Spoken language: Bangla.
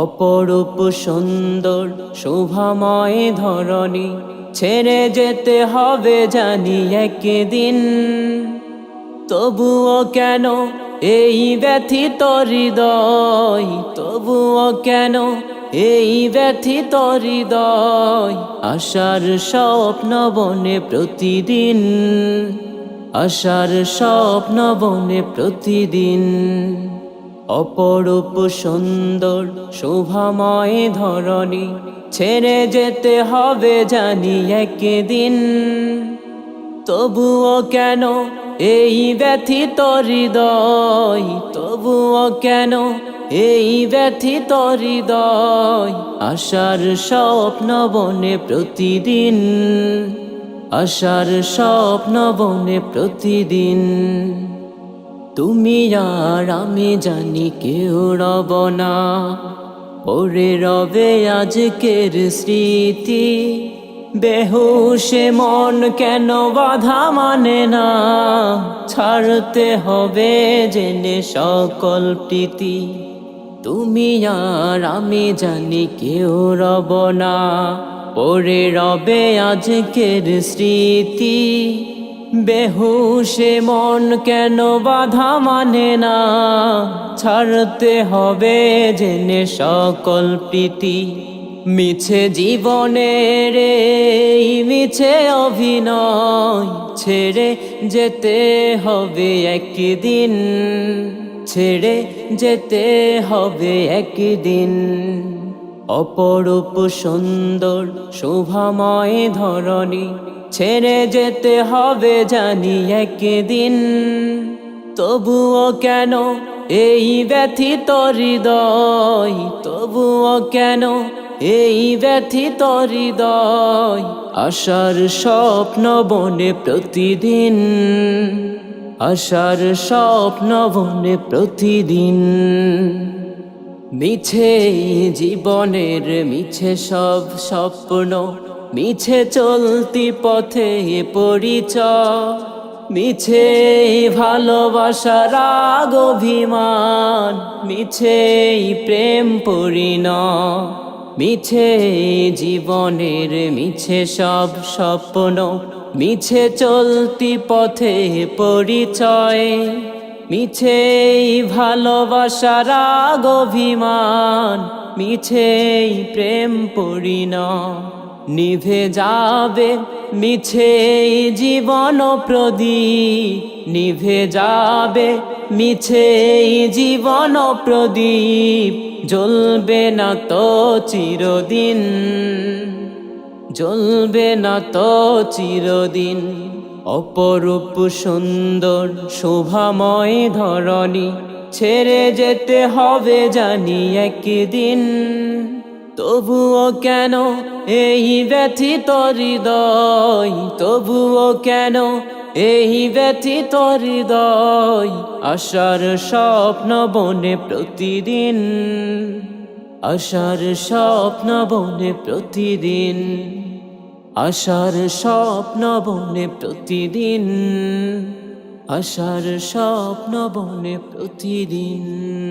অপরূপ সুন্দর, শোভাময় ধরণী, ছেড়ে যেতে হবে জানি একদিন। তবুও কেন এই ব্যথিত হৃদয়? তবুও কেন এই ব্যথিত হৃদয়? আশার স্বপ্ন বনে প্রতিদিন, আশার স্বপ্ন বনে প্রতিদিন। অপরূপ সুন্দর, শোভাময় ধরণী, ছেড়ে যেতে হবে জানি একদিন। তবুও কেন এই ব্যথিত হৃদয়? তবুও কেন এই ব্যথিত হৃদয়? আশার স্বপ্ন বনে প্রতিদিন, আশার স্বপ্ন বনে প্রতিদিন। তুমি আর আমি জানি কেউ রব না। পরে রবে আজকের স্মৃতি। বেহুশে মন কেন বাধা মানে না। ছাড়তে হবে জেনে সকল প্রীতি তুমি আর আমি জানি কেউ রব না। পরে রবে আজকের স্মৃতি। বেহুশে মন কেন বাধা মানে না? ছাড়তে হবে জেনে সকল প্রীতি। মিছে জীবনের মিছে অভিনয়। ছেড়ে যেতে হবে একদিন। ছেড়ে যেতে হবে একদিন। অপরূপ সুন্দর, শোভাময় ধরণী ছেড়ে যেতে হবে জানি একদিন। তবুও কেন এই ব্যথিত হৃদয়? তবুও কেন এই ব্যথিত হৃদয়? আশার স্বপ্ন বনে প্রতিদিন। আশার স্বপ্ন বনে প্রতিদিন। মিছে জীবনের, মিছে সব স্বপ্ন। মিছে চলতি পথে পরিচয়, মিছে ভালোবাসার রাগ অভিমান মিছে প্রেম পরিণ মিছে জীবনের, মিছে সব স্বপ্ন, মিছে চলতি পথে পরিচয়, মিছে ভালোবাসার রাগ অভিমান মিছে প্রেম পরিণ নিভে যাবে মিছে জীবন প্রদীপ। নিভে যাবে মিছে জীবন প্রদীপ। জ্বলবে না তো চিরদিন, জ্বলবে না তো চিরদিন। অপরূপ সুন্দর শোভাময় ধরণী, ছেড়ে যেতে হবে জানি একদিন। তবুও কেন এই ব্যথিত হৃদয়? তবুও কেন এই ব্যথিত হৃদয়? আশার স্বপ্ন বনে প্রতিদিন, আশার স্বপ্ন বনে প্রতিদিন, আশার স্বপ্ন বনে প্রতিদিন, আশার স্বপ্ন বনে প্রতিদিন।